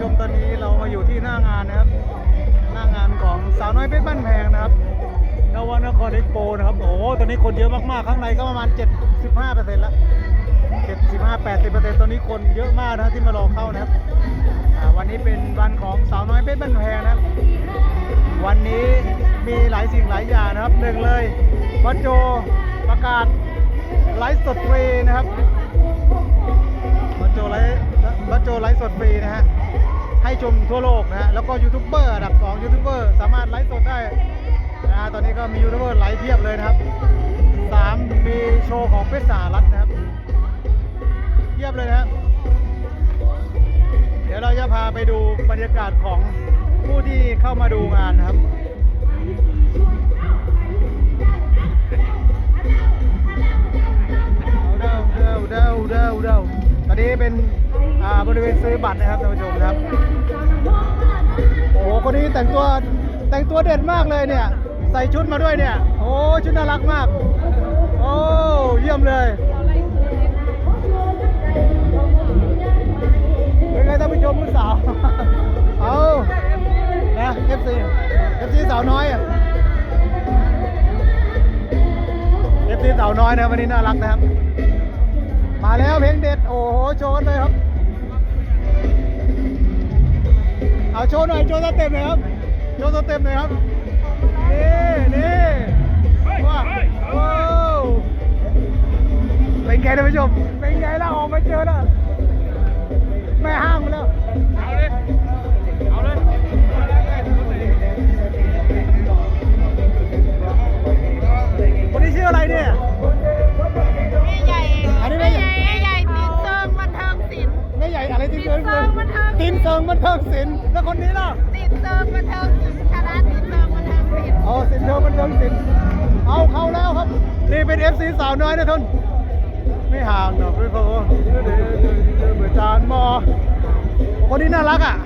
ชมตอนนี้เรามาอยู่ที่หน้างานนะครับ หน้างานของสาวน้อยเพชรบ้านแพงนะครับนวนครเอ็กโปนะครับ โอ้ตอนนี้คนเยอะมากๆ ข้างในก็ประมาณ 75เปอร์เซ็นต์ละ75 80เปอร์เซ็นต์ตอนนี้คนเยอะมากนะที่มารอเข้านะครับ วันนี้เป็นวันของสาวน้อยเพชรบ้านแพงนะครับ วันนี้มีหลายสิ่งหลายอย่างนะครับหนึ่งเลยวัดโจประกาศไลฟ์สดฟรีนะครับวัดโจไลฟ์วัดโจไลฟ์สดฟรีนะฮะ ให้ชมทั่วโลกนะฮะแล้วก็ยูทูบเบอร์อันดับสองยูทูบเบอร์สามารถไลฟ์สดได้นะฮะตอนนี้ก็มียูทูบเบอร์ไลฟ์เพียบเลยนะครับสามมีโชว์ของเพชรสารัตน์นะครับเพียบเลยนะครับเดี๋ยวเราจะพาไปดูบรรยากาศของผู้ที่เข้ามาดูงานนะครับเดาเดาเดาเดาเดาตอนนี้เป็น บริเวณซื้อบัตรนะครับท่านผู้ชมครับ โอ้โหคนนี้แต่งตัวแต่งตัวเด่นมากเลยเนี่ย ใส่ชุดมาด้วยเนี่ย โอ้ชุดน่ารักมาก โอ้เยี่ยมเลยเป็นไงท่านผู้ชมผู้สาวเอานะ FC FC สาวน้อยอะ FC สาวน้อยนะวันนี้น่ารักนะครับ มาแล้วเพลงเด็ด โอ้โหโชว์เลยครับ เอาโชว์หน่อยโชว์สเต็ปหน่อยครับโชว์สเต็ปหน่อยครับนี่นี่ว้าวเป็นไงท่านผู้ชมเป็นไงล่ะออกมาเจอแล้วแม่ห้างมาแล้ว เทินเทิงศิลป์เอาเข้าแล้วครับ นี่เป็นเอฟซีสาวน้อยนะทุนไม่ห่างหรอกพี่โฟเหมือนจานมอคนนี้น่ารักอะ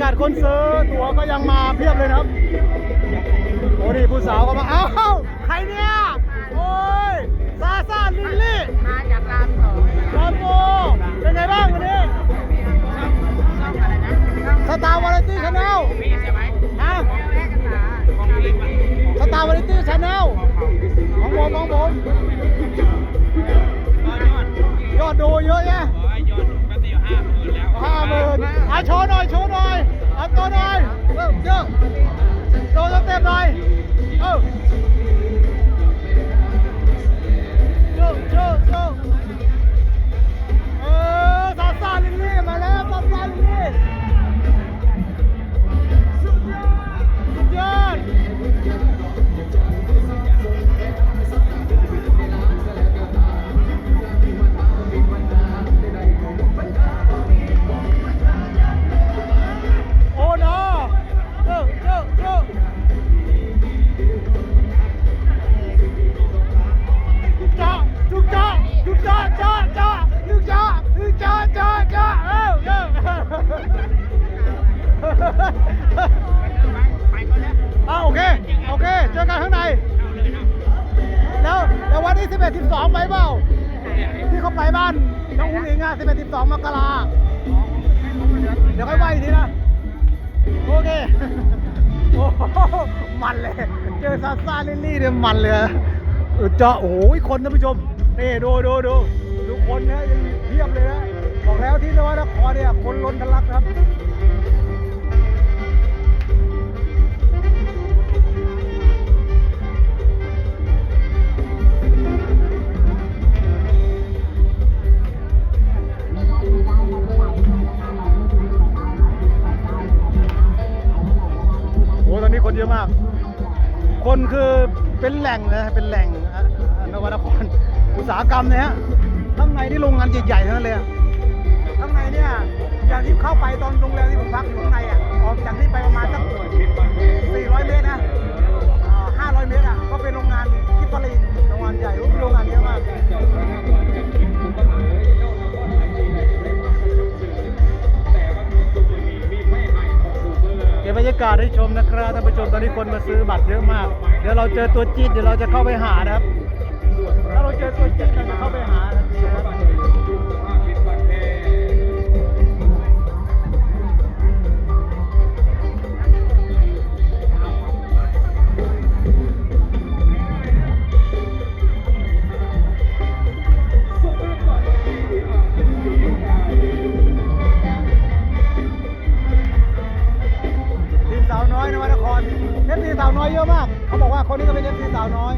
ากาศคนซื้อตั๋วก็ยังมาเพียบเลยนะครับ โอ้นี่ผู้สาวก็มา อ้าวใครเนี่ย โอ้ย ซาซาลิลลี่ มาจากรามสองรามโกเป็นไงบ้างวันนี้สตาร์วาไรตี้ชาแนลฮะแรกกันตาสตาร์วาไรตี้ชาแนลของผมของผม โชว์หน่อยโชว์หน่อยเอาตัวหน่อยเออเยอะโชว์สเต็ปหน่อยเออโชว์โชว์โชว์ ที่ 11 12 ไปเปล่า ที่เขาไปบ้านน้องอุ้งอิงอะ 11 12มกราเดี๋ยวค่อยว่าอีกทีนะ โอเค โอ้โหมันเลย เจอซาซาลิลลี่เนี่ยมันเลยเออเจาะโอ้ยคนนะผู้ชม นี่ดูดูดูดูคนนะยังเพียบเลยนะ บอกแล้วที่นวนครเนี่ยคนล้นทะลักครับ แหล่งนะเป็นแหล่งนวนครอุตสาหกรรมเนี่ยฮะข้างในนี่โรงงานใหญ่ๆทั้งนั้นเลยข้างในเนี่ยอย่างที่เข้าไปตอนโรงแรมที่ผมพักอยู่ข้างในอะออกจากนี่ไปประมาณสัก400 เมตรนะอ่า500 เมตรอะก็เป็นโรงงานกิฟฟารีนโรงงานใหญ่โรงงานเยอะมาก กาสให้ชมนะครับท่านผู้ชมตอนนี้คนมาซื้อบัตรเยอะมาก เดี๋ยวเราเจอตัวจี๊ดเดี๋ยวเราจะเข้าไปหานะครับ ถ้าเราเจอตัวจี๊ดเราจะเข้าไปหานะครับาวน้อย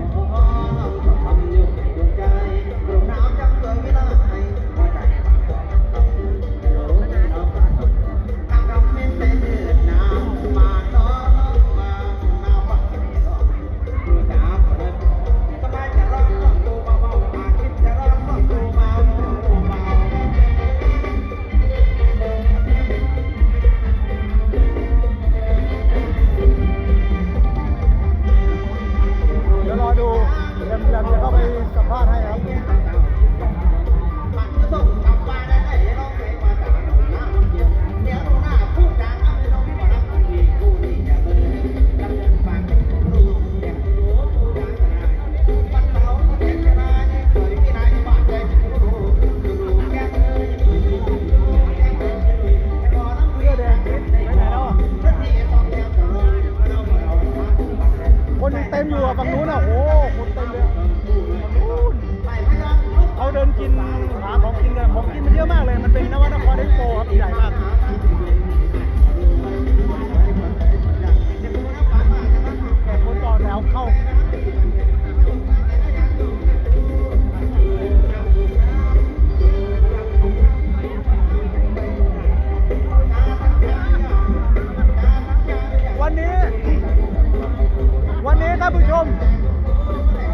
ผู้ชม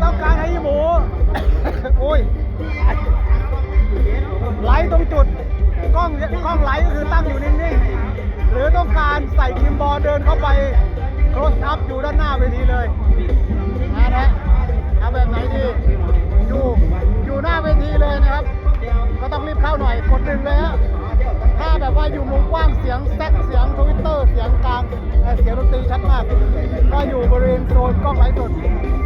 ต้องการให้หมู โอ้ย ไหลตรงจุด กล้องกล้องไหลก็คือตั้งอยู่นิ่งๆ หรือต้องการใส่คิมบอลเดินเข้าไปโคลสอัพอยู่ด้านหน้าเวทีเลยนะนะเอาแบบไหนดี แบบว่าอยู่มุมกว้างเสียงแซกเสียงทวิตเตอร์เสียงกลางเอ่เสียงดนตรีชัดมาก ก็อยู่บริเวณโซนกล้องไลฟ์สด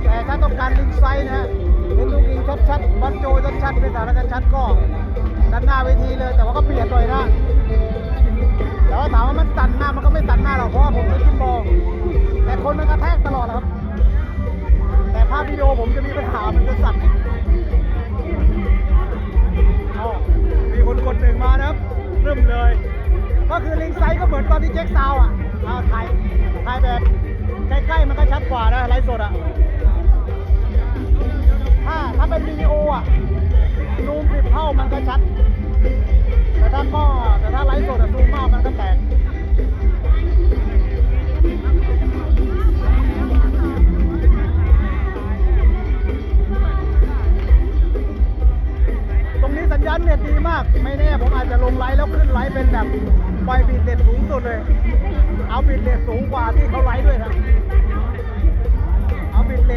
แต่ถ้าต้องการลิงไซส์นะฮะเห็นลูกยิงชัดๆวัดโจชัดๆเป็นสานการชัดก็ด้านหน้าเวทีเลย แต่ว่าก็เปลี่ยนหน่อยนะแต่ว่าถามว่ามันสั่นมากมันก็ไม่สั่นมากหรอกเพราะว่าผมเป็นขึ้นบอลแต่คนมันกระแทกตลอดครับ แต่ภาพวิดีโอผมจะมีปัญหามันจะสั่นอ้าวมีคนกดหนึ่งมานะครับ นุ่มเลย ก็คือลิงไซส์ก็เหมือนตอนที่เช็คซาวอะอ่าถ่ายถ่ายแบบใกล้ๆมันก็ชัดกว่านะไลฟ์สดอะถ้าถ้าเป็นวิดีโออะซูมสิบเท่ามันก็ชัด แต่ถ้าก็แต่ถ้าไลฟ์สดอะซูมมากมันก็แตก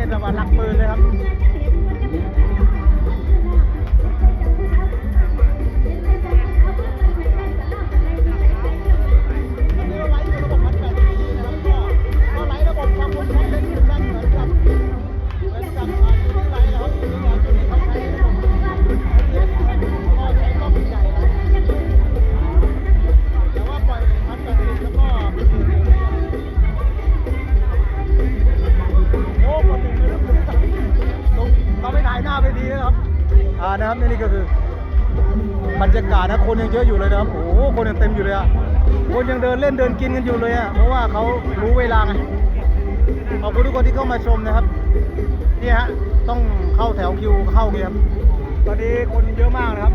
แบบว่าหลักหมื่นเลยครับ รรยากาศนะคนยังเยอะอยู่เลยนะครับโอ้โหคนยังเต็มอยู่เลยอะคนยังเดินเล่นเดินกินกันอยู่เลยอะเพราะว่าเขารู้เวลาไงขอบคุณทุกคนที่เข้ามาชมนะครับนี่ฮะต้องเข้าแถวคิวเข้าเงียบตอนนี้คนเยอะมากนะครับ